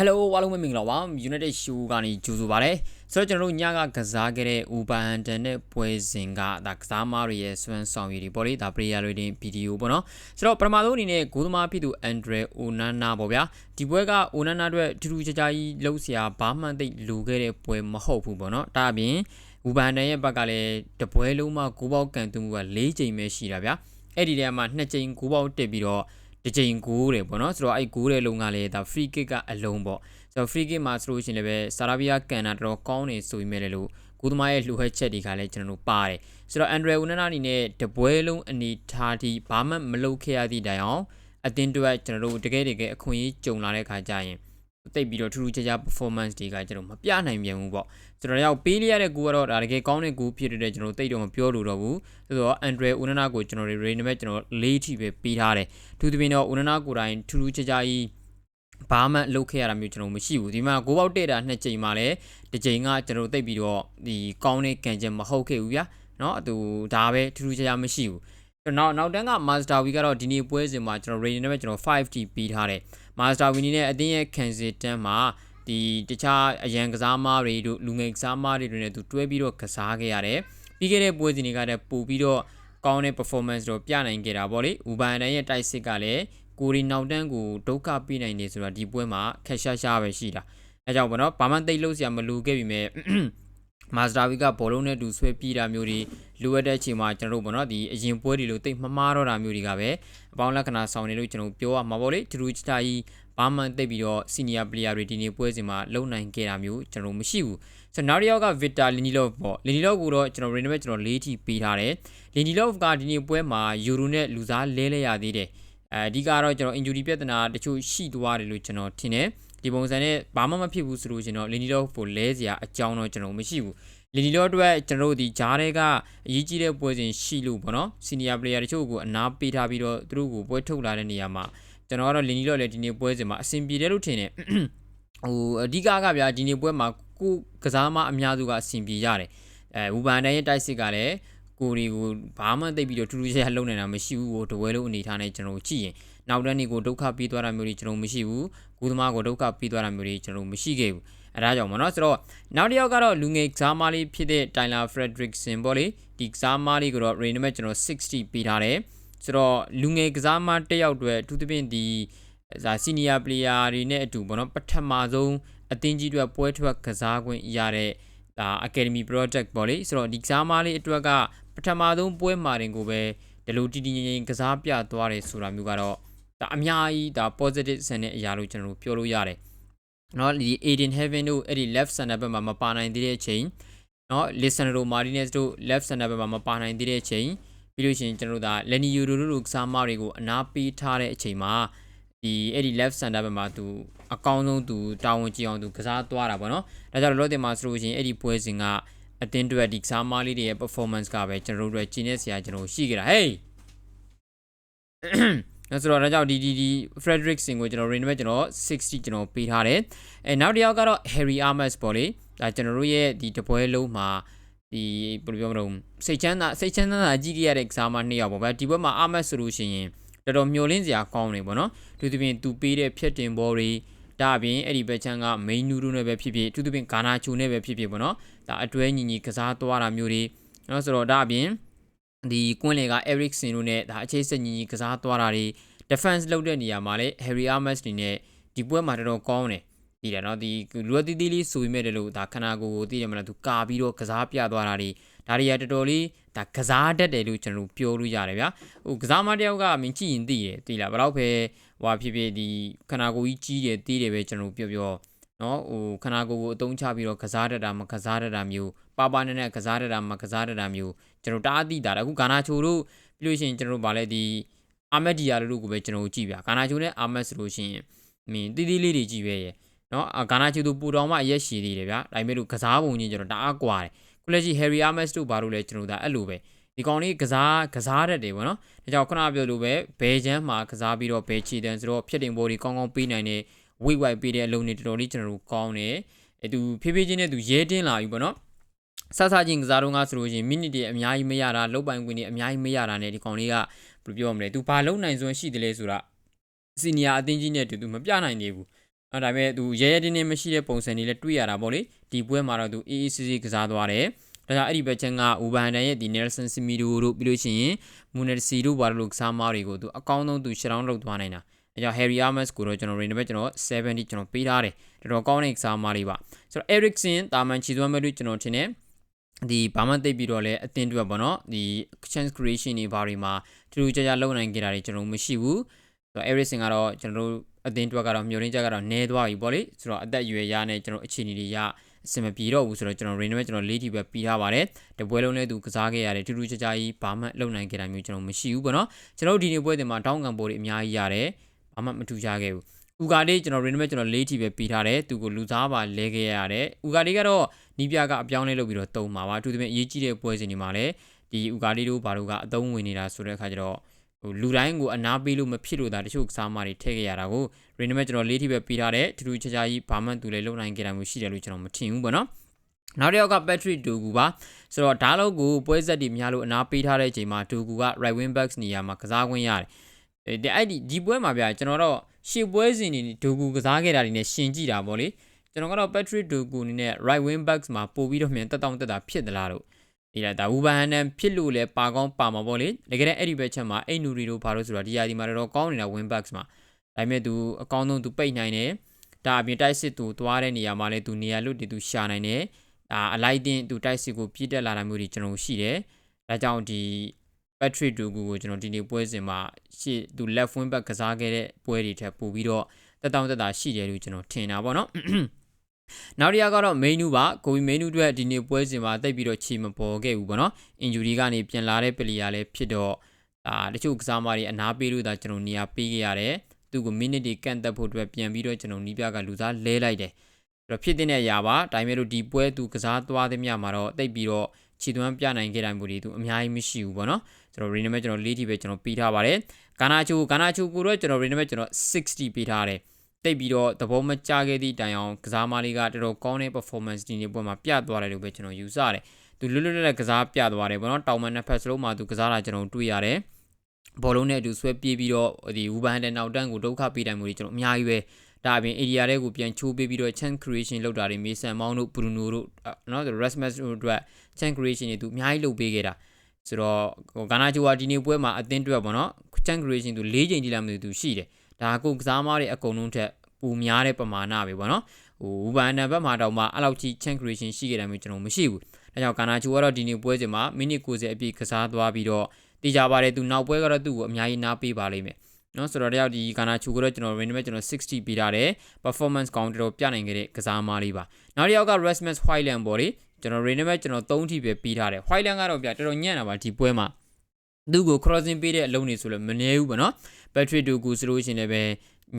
Hello အားလုံးပဲမင်္ဂလာပါ United Show ကနေကြိုဆိုပါရစေဆိုတော့ကျွန်တော်တို့ညကကစားခဲ့တဲ့ Uber Hunter နဲ့ပွဲစဉ်ကဒါကစားမားတွေရဲ့စွမ်းဆောင်ရည်တွေပေါ့လေဒါ player rating video ပေါ့နော်ဆိုတော့ပထမဆုံးအနေနဲ့ဂိုးသမားဖြစ်သူ Andre Onana ပေါ့ဗျာဒီပွဲက Onana အတွက်ထူးထူးခြားခြားကြီးလှုပ်ရှားဘာမှသိလိုခဲ့တဲ့ပွဲမဟုတ်ဘူးပေါ့နော်ဒါအပြင် Uber Hunter ရဲ့ဘက်ကလည်းတပွဲလုံးမှာဂိုးပေါက်ကန်သွင်းမှုက၄ချိန်ပဲရှိတာဗျာအဲ့ဒီထဲမှာ2ချိန်ဂိုးပေါက်တက်ပြီးတော့ တစ်ချိန်ကိုးတယ်ပေါ့နော်ဆိုတော့အဲ့ကိုးတဲ့လုံးကလည်းဒါ free kick ကအလုံးပေါ့ဆိုတော့ free kick မှာဆိုလို့ရှိရင်လည်းပဲဆာရာဘီယာကန်တာတော်တော်ကောင်းနေဆိုပြီးမဲ့လည်းလို့ကိုသမားရဲ့လှူဟက်ချက်တွေကလည်းကျွန်တော်တို့ပါတယ်ဆိုတော့အန်ဒရယ်ဦးနနာအနေနဲ့တပွဲလုံးအနေထားထိဘာမှမလုပ်ခဲ့ရသည့်တိုင်အောင်အတင်းတွက်ကျွန်တော်တို့တကယ်တကယ်အခွင့်အရေးကြုံလာတဲ့ခါကျရင် တိတ်ပြီးတော့ထူးထူးခြားခြား performance တွေကကျွန်တော်မပြနိုင်ပြန်ဘူးပေါ့ကျွန်တော်ရောက်ပေးလိုက်ရတဲ့ကူကတော့ဒါတကယ်ကောင်းတဲ့ကူဖြစ်တဲ့ကျွန်တော်တိတ်တော့မပြောလို့တော့ဘူးဆိုတော့အန်ဒရယ်ဦးနနာကိုကျွန်တော်တွေ rate နံပါတ်ကျွန်တော်၄ထိပဲပေးထားတယ်ထူးသဖြင့်တော့ဦးနနာကိုတိုင်းထူးထူးခြားခြားကြီးဘာမှလုပ်ခဲ့ရတာမျိုးကျွန်တော်မရှိဘူးဒီမှာကိုပေါက်တဲ့တာနှစ်ချိန်မှလည်းတစ်ချိန်ကကျွန်တော်တိတ်ပြီးတော့ဒီကောင်းတဲ့ကန်ချက်မဟုတ်ခဲ့ဘူးဗျာเนาะသူဒါပဲထူးထူးခြားခြားမရှိဘူးနောက်နောက်တန်းက Master Wii ကတော့ဒီနေ့ပွဲစဉ်မှာကျွန်တော် rating နဲ့ပဲကျွန်တော် 5T ပြီးထားတယ် Master Wii နဲ့အတင်းရဲ့ Cancel တန်းမှာဒီတခြားအရန်ကစားမားတွေတို့လူငယ်ကစားမားတွေနဲ့သူတွဲပြီးတော့ကစားခဲ့ရတယ်ပြီးခဲ့တဲ့ပွဲစဉ်တွေကတည်းကပို့ပြီးတော့ကောင်းတဲ့ performance တော့ပြနိုင်ခဲ့တာပေါ့လေ။ Uber နဲ့ရဲ့တိုက်စစ်ကလည်းကိုရီနောက်တန်းကိုဒုက္ခပေးနိုင်တယ်ဆိုတော့ဒီပွဲမှာခက်ရှားရှားပဲရှိတာ။အဲကြောင့်ပေါ့နော်။ဘာမှသိလို့စရာမလိုခဲ့ပြီမဲ့မာစတာဝီကဘောလုံးနဲ့တူဆွဲပြေးတာမျိုးတွေ လိုအပ်တဲ့အချိန်မှာကျွန်တော်တို့ပေါ့နော်ဒီအရင်ပွဲတွေလိုတိတ်မမားတော့တာမျိုးတွေကပဲအပေါင်းလက္ခဏာဆောင်နေလို့ကျွန်တော်ပြောရမှာပေါ့လေထူးထူးခြားကြီးဘာမှတိတ်ပြီးတော့ senior player တွေဒီနေ့ပွဲစဉ်မှာလုံနိုင်ခဲ့တာမျိုးကျွန်တော်မရှိဘူးဆိုတော့နောက်တစ်ယောက်က Victor Lindelof ပေါ့ Lindelof ကိုတော့ကျွန်တော် rating ပဲကျွန်တော်၄ထိပေးထားတယ် Lindelof ကဒီနေ့ပွဲမှာ Euro နဲ့လူစားလဲလဲရသေးတယ်အဲအဓိကတော့ကျွန်တော် injury ပြဿနာတချို့ရှိသွားတယ်လို့ကျွန်တော်ထင်တယ် ဒီပုံစံနဲ့ဘာမှမဖြစ်ဘူးဆိုလို့ကျွန်တော် Lindelof ကိုလဲစရာအကြောင်းတော့ကျွန်တော်မရှိဘူးလီနီလော့အတွက်ကျွန်တော်တို့ဒီဂျားတွေကအရေးကြီးတဲ့ပွဲစဉ်ရှိလို့ပေါ့နော်စီနီယာပလေယာတချို့ကိုအနားပေးထားပြီးတော့သူတို့ကိုပွဲထုတ်လာတဲ့နေရာမှာကျွန်တော်ကတော့လီနီလော့လည်းဒီနေ့ပွဲစဉ်မှာအဆင်ပြေတယ်လို့ထင်တယ်ဟိုအဓိကကဗျာဒီနေ့ပွဲမှာကိုကစားမအများစုကအဆင်ပြေရတယ်အဲဝူဘန်တန်ရဲ့တိုက်စစ်ကလည်း ကိုရီကိုဘာမှသိပြီးတော့ထူးထူးခြားခြားလုပ်နေတာမရှိဘူးကိုတဝဲလုံးအနေထားနဲ့ကျွန်တော်ကြည့်ရင်နောက်တန်းတွေကိုဒုက္ခပေးသွားတာမျိုးတွေကျွန်တော်မရှိဘူးဂူသမားကိုဒုက္ခပေးသွားတာမျိုးတွေကျွန်တော်မရှိခဲ့ဘူးအဲဒါကြောင့်မနော်ဆိုတော့နောက်တစ်ယောက်ကတော့လူငယ်ကစားမလေးဖြစ်တဲ့ Tyler Fredrickson ပေါ့လေဒီကစားမလေးကိုတော့ range နဲ့ကျွန်တော်60ပေးထားတယ်ဆိုတော့လူငယ်ကစားမတစ်ယောက်တွေအထူးသဖြင့်ဒီဇာ senior player တွေနဲ့အတူပေါ့နော်ပထမဆုံးအသင်းကြီးတွေပွဲထွက်ကစားခွင့်ရတဲ့ဒါ academy project ပေါ့လေဆိုတော့ဒီကစားမလေးအတွက်က ပထမဆုံးပွဲမှာတင်ကိုပဲဒီလိုတည်တည်ငြိမ်ငြိမ်ကစားပြသွားတယ်ဆိုတာမျိုးကတော့ဒါအများကြီးဒါ positive ဆန်တဲ့အရာလို့ကျွန်တော်တို့ပြောလို့ရတယ်เนาะဒီ Aiden Heaven တို့အဲ့ဒီ left center ဘက်မှာမပါနိုင်သေးတဲ့အချိန်เนาะ Lisandro Martinez တို့ left center ဘက်မှာမပါနိုင်သေးတဲ့အချိန်ပြီးလို့ရှိရင်ကျွန်တော်တို့ဒါ Lenny Yoro တို့ကစားမတွေကိုအနာပေးထားတဲ့အချိန်မှာဒီအဲ့ဒီ left center ဘက်မှာသူအကောင်းဆုံးသူတာဝန်ကြည့်အောင်သူကစားသွားတာပေါ့နော်ဒါကြောင့်လောလောဆယ်မှာဆိုလို့ရှိရင်အဲ့ဒီပွဲစဉ်က အတင်းတွေဒီကစားမလေးတွေရဲ့ performance ကပဲကျွန်တော်တို့ရဲ့ကျင်းနေစရာကျွန်တော်ရှိကြတာ hey နော်ဆိုတော့ဒါကြောင့်ဒီဒီဒီ Frederick Singh ကိုကျွန်တော် range ပဲကျွန်တော်60ကျွန်တော်ပေးထားတယ်အဲနောက်တစ်ယောက်ကတော့ Harry Amos ပေါ့လေဒါကျွန်တော်တို့ရဲ့ဒီတပွဲလုံးမှာဒီဘယ်လိုပြောမလို့စိတ်ချမ်းသာစိတ်ချမ်းသာအကြည့်ရတဲ့ကစားမနှစ်ယောက်ပေါ့ဗျာဒီဘက်မှာ Amos ဆိုလို့ရှိရင်တော်တော်မျောလင်းစရာကောင်းနေပေါ့နော်သူသဖြင့်သူပေးတဲ့ဖြတ်တင်ဘောတွေ ဒါအပြင်အဲ့ဒီဘက်ချမ်းက main နူးတို့နဲ့ပဲဖြစ်ဖြစ်သူသဖြင့်ဂါနာချိုနဲ့ပဲဖြစ်ဖြစ်ပေါ့နော်ဒါအတွဲညီညီကစားသွားတာမျိုးတွေနော်ဆိုတော့ဒါအပြင်ဒီကွင်းလေက Erikson တို့နဲ့ဒါအခြေစက်ညီညီကစားသွားတာတွေ defense လုပ်တဲ့နေရာမှာလည်း Harry Amos နေနဲ့ဒီပွဲမှာတော်တော်ကောင်းတယ်ဒီတယ်နော်ဒီလူအသီးသီးလေးဆိုပြီးမဲ့တယ်လို့ဒါခနာကိုကိုသိရမလားသူကာပြီးတော့ကစားပြသွားတာတွေ ဒါတွေကတော်တော်လေးဒါကစားတတ်တယ်လို့ကျွန်တော်ပြောလို့ရတယ်ဗျာဟိုကစားမတယောက်ကမင်းကြည့်ရင်သိတယ်သိလားဘယ်တော့ပဲဟွာဖြစ်ဖြစ်ဒီခနာကိုကြီးကြီးတယ်သိတယ်ပဲကျွန်တော်ပြောပြောနော်ဟိုခနာကိုကိုအတုံးချပြီးတော့ကစားတတ်တာမကစားတတ်တာမျိုးပါပါနဲ့နဲ့ကစားတတ်တာမကစားတတ်တာမျိုးကျွန်တော်တားသိတာအခုဂါနာချိုတို့ပြီးလို့ရှိရင်ကျွန်တော်ဗာလဲဒီအာမက်ဒီယာတို့ကိုပဲကျွန်တော်ကြည့်ပြဂါနာချိုနဲ့အာမက်ဆိုလို့ရှိရင်မင်းတီးတီးလေးတွေကြည့်ပဲရဲ့နော်ဂါနာချိုတို့ပူတောင်မှအရက်ရှည်သေးတယ်ဗျာဒါပေမဲ့လို့ကစားပုံချင်းကျွန်တော်တအားကွာတယ် ခုလက်ရှိ Harry Ames တို့ဘာလို့လဲကျွန်တော်ဒါအဲ့လိုပဲဒီကောင်လေးကစားကစားတတ်တယ်ဗောနော်ဒါကြောင့်ခုနပြောလို့ပဲဘယ်ချမ်းမှာကစားပြီးတော့ဘယ်ချီတန်ဆိုတော့ဖြစ်တင်ဘော်ဒီကောင်းကောင်းပေးနိုင်တဲ့ဝိတ်ဝိုက်ပေးတဲ့အလုံးတွေတော်တော်လေးကျွန်တော်တို့ကောင်းတယ်အဲသူဖြည်းဖြည်းချင်းနဲ့သူရဲတင်းလာပြီဗောနော်ဆဆချင်းကစားတော့ငါဆိုလို့ရှိရင်မိနစ်တွေအများကြီးမရတာလုတ်ပိုင်ခွင့်တွေအများကြီးမရတာနဲ့ဒီကောင်လေးကဘယ်လိုပြောမလဲ तू ဘာလုံနိုင်စွမ်းရှိတယ်လဲဆိုတာစီနီယာအသင်းကြီးနဲ့တူ तू မပြနိုင်သေးဘူး အဲ့ဒါပေမဲ့သူရဲရဲတင်းတင်းမရှိတဲ့ပုံစံတွေလည်းတွေ့ရတာပေါ့လေဒီပွဲမှာတော့သူအေးအေးဆေးဆေးကစားသွားတယ်ဒါကြောင့်အဲ့ဒီဘက်ချက်ကဦးဘန်ဒန်ရဲ့ဒီ Nelson Semedo တို့ပြီးလို့ရှိရင် Munesi တို့ဘာလို့ကစားမားတွေကိုသူအကောင်းဆုံးသူရှေ့တောင်းလုပ်သွားနိုင်တာအဲကြောင့် Harry Amos ကိုတော့ကျွန်တော် range ဘက်ကျွန်တော်70ကျွန်တော်ပေးထားတယ်တော်တော်ကောင်းတဲ့ကစားမားတွေပါဆိုတော့ Erikson တာမန်ချီသွမ်းမဲ့လို့ကျွန်တော်ထင်တယ်ဒီဘာမှသိပြီးတော့လဲအတင်းတွက်ပေါ့နော်ဒီ chance creation တွေဘာတွေမှာတူတူကြကြလုံနိုင်ကြတာတွေကျွန်တော်မရှိဘူးဆိုတော့ Erikson ကတော့ကျွန်တော်တို့ အတင်းတွက်ကတော့မျောရင်းချက်ကတော့နဲသွားပြီပေါ့လေဆိုတော့အသက်အရွယ်ရနဲ့ကျွန်တော်အခြေအနေတွေရအဆင်မပြေတော့ဘူးဆိုတော့ကျွန်တော် range နဲ့ကျွန်တော်လေးတီပဲပြီးထားပါတယ်တပွဲလုံးလည်းသူကစားခဲ့ရတယ်တူတူကြကြကြီးဘာမှလုံနိုင်ကြတာမျိုးကျွန်တော်မရှိဘူးပေါ့နော်ကျွန်တော်ဒီနေ့ပွဲတင်မှာတောင်းကန်ပိုးတွေအများကြီးရတယ်ဘာမှမထူကြခဲ့ဘူးဥကာလေးကျွန်တော် range နဲ့ကျွန်တော်လေးတီပဲပြီးထားတယ်သူကိုလူစားပါလဲခဲ့ရတယ်ဥကာလေးကတော့နီးပြကအပြောင်းလဲလုပ်ပြီးတော့တုံးပါပါအထူးသဖြင့်အရေးကြီးတဲ့ပွဲစဉ်တွေမှာလည်းဒီဥကာလေးတို့ဘာလို့ကအသုံးဝင်နေတာဆိုတဲ့အခါကျတော့ ဟိုလူတိုင်းကိုအနာပေးလို့မဖြစ်လို့ဒါတချို့ကစားမတွေထည့်ခဲ့ရတာကို range နဲ့ကျွန်တော်လေးထိပဲပြီးထားတယ်ထူးထူးခြားခြားကြီးဘာမှသူလည်းလုံနိုင်ကြတာမျိုးရှိတယ်လို့ကျွန်တော်မထင်ဘူးပေါ့နော်နောက်တစ်ယောက်က Patrick Dogu ပါဆိုတော့ဒါလောက်ကိုပွဲဆက်တွေများလို့အနာပေးထားတဲ့အချိန်မှာ Dogu က right wing backs နေရာမှာကစားခွင့်ရတယ်ဒီအဲ့ဒီဒီပွဲမှာဗျာကျွန်တော်တော့ရှေ့ပွဲစဉ်တွေ Dogu ကစားခဲ့တာတွေနဲ့ရှင်ကြည့်တာပေါ့လေကျွန်တော်ကတော့ Patrick Dogu အနေနဲ့ right wing backs မှာပို့ပြီးတော့မြန်တက်တောင့်တက်တာဖြစ်သလားလို့ ဒီလာဒါဝူဘန်ဟန်နန်ဖြစ်လို့လဲပါကောင်းပါမှာပေါ့လေတကယ်အဲ့ဒီဘက်ချက်မှာအိတ်နူရီတို့ဘာလို့ဆိုတော့ဒီယာဒီမှာတော့ကောင်းနေတာ wing backs မှာဒါပေမဲ့သူအကောင်းဆုံးသူပိတ်နိုင်တယ်ဒါအပြင်တိုက်စစ်သူသွားတဲ့နေရာမှာလဲသူနေရာလွတ်တည်သူရှာနိုင်တယ်ဒါအလိုက်တင်သူတိုက်စစ်ကိုပြည့်တက်လာတာမျိုးတွေကျွန်တော်ရှိတယ်ဒါကြောင့်ဒီ Patrick Dogu ကိုကျွန်တော်ဒီနေ့ပွဲစဉ်မှာရှေ့သူ left wing back ကစားခဲ့တဲ့ပွဲတွေထက်ပိုပြီးတော့တက်တောင့်တက်တာရှိတယ်လို့ကျွန်တော်ထင်တာပေါ့နော် နောက်တစ်ယောက်ကတော့ main ပါကိုဗီ main အတွက်ဒီနေ့ပွဲစဉ်မှာတိတ်ပြီးတော့ခြေမပေါ်ခဲ့ဘူးပေါ့နော် injury ကနေပြန်လာတဲ့ပလီယာလည်းဖြစ်တော့အာတချို့ကစားမတွေအနာပေးလို့ဒါကျွန်တော်နေရာပေးခဲ့ရတယ်သူ့ကို minute တွေကန့်တက်ဖို့အတွက်ပြန်ပြီးတော့ကျွန်တော်နီးပြကလူစားလဲလိုက်တယ်အဲ့တော့ဖြစ်တဲ့အရာပါဒါပေမဲ့လို့ဒီပွဲသူကစားသွားတဲ့မြမှာတော့တိတ်ပြီးတော့ခြေသွမ်းပြနိုင်ခဲ့တိုင်းမျိုးတွေသူအများကြီးမရှိဘူးပေါ့နော်ကျွန်တော် rename ကျွန်တော်၄ထိပဲကျွန်တော်ပေးထားပါတယ်ကာနာချိုကာနာချိုကိုတော့ကျွန်တော် rename ကျွန်တော်60ပေးထားတယ် တိတ်ပြီးတော့သဘောမကျခဲ့သည့်တိုင်အောင်ကစားမလေးကတော်တော်ကောင်းတဲ့ performance ဒီနေ့ပွဲမှာပြသွားတယ်လို့ပဲကျွန်တော်ယူဆတယ်သူလွတ်လွတ်လပ်လပ်ကစားပြသွားတယ်ပေါ့နော်တောင်မန်နှစ်ဖက်စလုံးမှာသူကစားတာကျွန်တော်တွေ့ရတယ်ဘောလုံးနဲ့အတူဆွဲပြေးပြီးတော့ဒီဝူဘန်တဲ့နောက်တန်းကိုဒုက္ခပေးတိုင်းမျိုးတွေကျွန်တော်အများကြီးပဲဒါအပြင် area တွေကိုပြန်ချိုးပေးပြီးတော့ chance creation လုပ်တာတွေမေဆန်မောင်းတို့ Bruno တို့နော် Rasmus တို့အတွက် chance creation တွေသူအများကြီးလုပ်ပေးခဲ့တာဆိုတော့ဂါနာဂျိုဝါဒီနေ့ပွဲမှာအသင်းအတွက်ပေါ့နော် chance creation သူ၄ချိန်ကြည့်လာမှသူရှိတယ် ဒါကိုကစားမားတွေအကုန်လုံးထက်ပူများတဲ့ပမာဏပဲပေါ့နော်ဟိုဝူဘန်နံဘက်မှာတော့မှအဲ့လောက်ကြီး chance creation ရှိခဲ့တယ်မျိုးကျွန်တော်မရှိဘူးဒါကြောင့်ဂါနာဂျိုကတော့ဒီနေ့ပွဲစဉ်မှာမိနစ်90အပြည့်ကစားသွားပြီးတော့တေချာပါတယ်သူနောက်ပွဲကတော့သူ့ကိုအများကြီးနားပေးပါလိမ့်မယ်နော်ဆိုတော့တယောက်ဒီကာနာချူကတော့ကျွန်တော် range မဲ့ကျွန်တော်60ပေးထားတယ် performance count တော်ပြနိုင်ခဲ့တဲ့ကစားမားလေးပါနောက်တစ်ယောက်က Rasmus Hoyland ပေါ့လေကျွန်တော် range မဲ့ကျွန်တော်3ထိပဲပေးထားတယ် Hoyland ကတော့ပြတော်တော်ညံ့တာပါဒီပွဲမှာသူ့ကို crossing ပေးတဲ့အလုံးတွေဆိုလည်းမနေဘူးပေါ့နော်Patrick Dogu ဆိုလို့ရှိရင်လည်းပဲ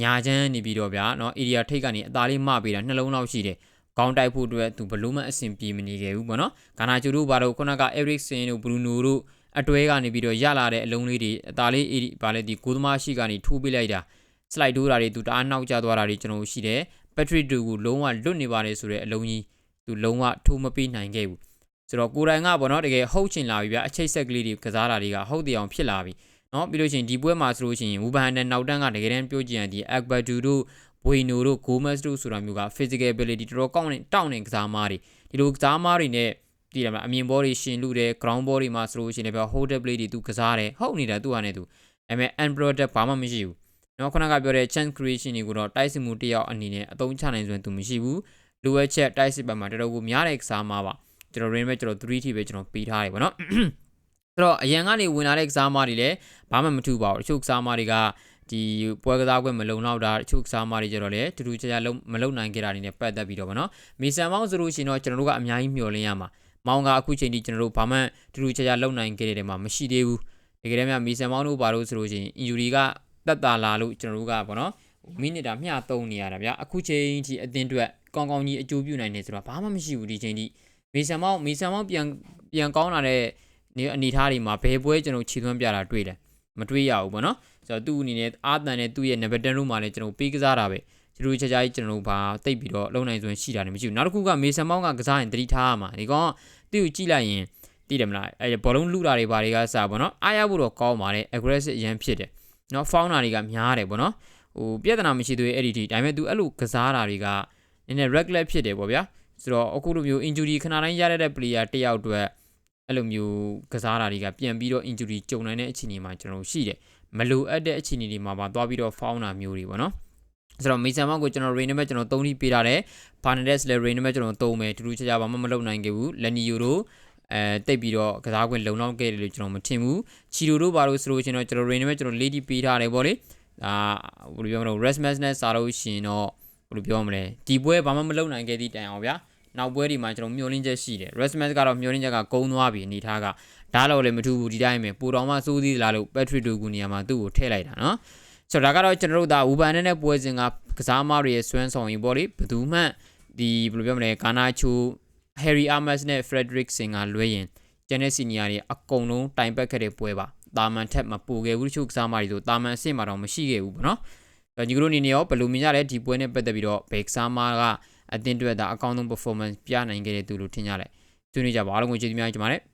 ညာချမ်းနေပြီးတော့ဗျာเนาะ area ထိတ်ကနေအသားလေးမပေးတာနှလုံးလောက်ရှိတယ်ကောင်းတိုက်ဖို့အတွက်သူဘလို့မှအဆင်ပြေမနေခဲ့ဘူးပေါ့နော်ဂါနာချူတို့ဘာလို့ခုနက Erikson တို့ Bruno တို့အတွဲကနေပြီးတော့ရလာတဲ့အလုံးလေးတွေအသားလေးဘာလဲဒီကိုသမားရှိကနေထိုးပေးလိုက်တာစလိုက်ထိုးတာတွေသူတအားနှောက်ကျသွားတာတွေကျွန်တော်ရှိတယ်ဘက်ထရီတူကိုလုံးဝလွတ်နေပါတယ်ဆိုတဲ့အလုံးကြီးသူလုံးဝထိုးမပေးနိုင်ခဲ့ဘူးဆိုတော့ကိုယ်တိုင်ကပေါ့နော်တကယ်ဟုတ်ချင်လာပြီဗျအချိတ်ဆက်ကလေးတွေကစားတာတွေကဟုတ်တယ်အောင်ဖြစ်လာပြီ နော်ပြီးလို့ရှိရင်ဒီပွဲမှာဆိုလို့ရှိရင်ဝူဘန်ဒန်နောက်တန်းကတကယ်တမ်းပြောကြည့်ရင်ဒီအက်ဘတ်ဒူတို့ဘွေနိုတို့ဂိုမက်စ်တို့ဆိုတာမျိုးက physical ability တော်တော်ကောင်းတဲ့တောင့်တဲ့ကစားသမားတွေဒီလိုကစားသမားတွေနဲ့ဒီလိုမှာအမြင်ဘောတွေရှင်လူတယ် ground ဘောတွေမှာဆိုလို့ရှိရင်လည်း holdable တွေသူကစားတယ်ဟုတ်နေတာသူ့ဟာနဲ့သူဒါပေမဲ့ unproductive ဘာမှမရှိဘူးနော်ခုနကပြောတဲ့ chance creation တွေကိုတော့တိုက်စစ်မှုတယောက်အနေနဲ့အသုံးချနိုင်စွမ်းသူမရှိဘူးလိုအပ်ချက်တိုက်စစ်ပတ်မှာတော်တော်ကိုများတဲ့ကစားသမားပါကျွန်တော် range ပဲကျွန်တော်3 ठी ပဲကျွန်တော်ပေးထားတယ်ပေါ့နော် ဆိုတော့အရန်ကနေဝင်လာတဲ့ကစားမတွေလည်းဘာမှမထူပါဘူးတချို့ကစားမတွေကဒီပွဲကစားခွင့်မလုံလောက်တာတချို့ကစားမတွေကြတော့လေတူတူချာချာလုံးမလုံနိုင်ကြတာနေနဲ့ပတ်သက်ပြီးတော့ဗောနော်မီဆန်မောင်းဆိုလို့ရှိရင်တော့ကျွန်တော်တို့ကအများကြီးမျှော်လင့်ရမှာမောင်ကအခုချိန်ထိကျွန်တော်တို့ဘာမှတူတူချာချာလုံနိုင်ခဲ့တဲ့မှာမရှိသေးဘူးတကယ်တမ်းမြမီဆန်မောင်းတို့ဘာလို့ဆိုလို့ရှိရင် injury ကတက်တာလာလို့ကျွန်တော်တို့ကဗောနော်မိနစ်တာမျှသုံးနေရတာဗျာအခုချိန်ထိအသင်းအတွက်ကောင်းကောင်းကြီးအကျိုးပြုနိုင်တယ်ဆိုတော့ဘာမှမရှိဘူးဒီချိန်ထိမီဆန်မောင်းမီဆန်မောင်းပြန်ပြန်ကောင်းလာတဲ့ အနေထားတွေမှာဘယ်ပွဲကျွန်တော်ခြေသွမ်းပြတာတွေ့တယ်မတွေ့ရဘူးဗောနော်ဆိုတော့သူ့အနေနဲ့အာတန်နဲ့သူ့ရဲ့ number 10 room မှာလည်းကျွန်တော်ပေးကစားတာပဲကျတို့ချာချာကြီးကျွန်တော်တို့ဘာတိတ်ပြီးတော့လုံနိုင်စွမ်းရှိတာလည်းမရှိဘူးနောက်တစ်ခုကမေဆန်မောင်းကကစားရင်တတိထားရမှာဒီကောင်သူ့ကိုကြည့်လိုက်ရင်သိတယ်မလားအဲဘောလုံးလူတာတွေဘာတွေကစပါတော့အားရဖို့တော့ကောင်းပါတယ် aggressive အရင်ဖြစ်တယ်နော် founder တွေကများတယ်ပေါ့နော်ဟိုပြဿနာမရှိသေးဘူးအဲ့ဒီထိဒါပေမဲ့ तू အဲ့လိုကစားတာတွေကနည်းနည်း regular ဖြစ်တယ်ပေါ့ဗျာဆိုတော့အခုလိုမျိုး injury ခဏတိုင်းရတဲ့ player တစ်ယောက်အတွက် အဲ့လိုမျိုးကစားတာတွေကပြန်ပြီးတော့ injury ကြုံနိုင်တဲ့အခြေအနေမှာကျွန်တော်တို့ရှိတယ်မလိုအပ်တဲ့အခြေအနေတွေမှာပါသွားပြီးတော့ foul တာမျိုးတွေပေါ့နော်ဆိုတော့မေဆန်မောက်ကိုကျွန်တော် rain နဲ့ကျွန်တော်3ထိပေးထားတယ်။ Fernandez လည်း rain နဲ့ကျွန်တော်3မယ်တူတူချာချာဘာမှမလုပ်နိုင်ခဲ့ဘူး။ Lenny တို့အဲတိတ်ပြီးတော့ကစားခွင့်လုံလောက်ခဲ့တယ်လို့ကျွန်တော်မထင်ဘူး။ချီရိုတို့ဘာလို့ဆိုလို့ရှင်တော့ကျွန်တော် rain နဲ့ကျွန်တော်4ထိပေးထားတယ်ပေါ့လေ။အာဘယ်လိုပြောမလဲ Rasmus နဲ့စားလို့ရှင်တော့ဘယ်လိုပြောမလဲဒီပွဲဘာမှမလုပ်နိုင်ခဲ့သည့်တိုင်အောင်ဗျာ။ နောက်ပွဲဒီမှာကျွန်တော်မျောလင်းချက်ရှိတယ် Rasmus ကတော့မျောလင်းချက်ကကုန်းသွားပြီအနေထားကဒါတော့လည်းမထူဘူးဒီတိုင်းပဲပိုတော်မှစိုးသေးလားလို့ Patrick တို့ကူနေရာမှာသူ့ကိုထည့်လိုက်တာနော်။ဆိုတော့ဒါကတော့ကျွန်တော်တို့ဒါဝူဘန်နဲ့ပွဲစဉ်ကကစားမတွေရဲ့စွမ်းဆောင်ရည်ပေါ့လေဘယ်သူမှဒီဘယ်လိုပြောမလဲကာနာချို Harry Amos နဲ့ Frederick Sing ကလွဲရင်ကျန်တဲ့ senior တွေအကုန်လုံးတိုင်ပတ်ခဲ့တဲ့ပွဲပါတာမန်ထက်မပိုခဲ့ဘူးတချို့ကစားမတွေဆိုတာမန်အဆင့်မှာတော့မရှိခဲ့ဘူးပေါ့နော်။ညီကတို့အနေနဲ့ရောဘယ်လိုမြင်ကြလဲဒီပွဲနဲ့ပတ်သက်ပြီးတော့ဘယ်ကစားမက အသင်းအတွက်ဒါအကောင်းဆုံး performance ပြနိုင်ခဲ့တဲ့သူလို့ထင်ကြလဲ။ဆွေးနွေးကြပါအားလုံးကိုကျေးဇူးများတင်ပါတယ်။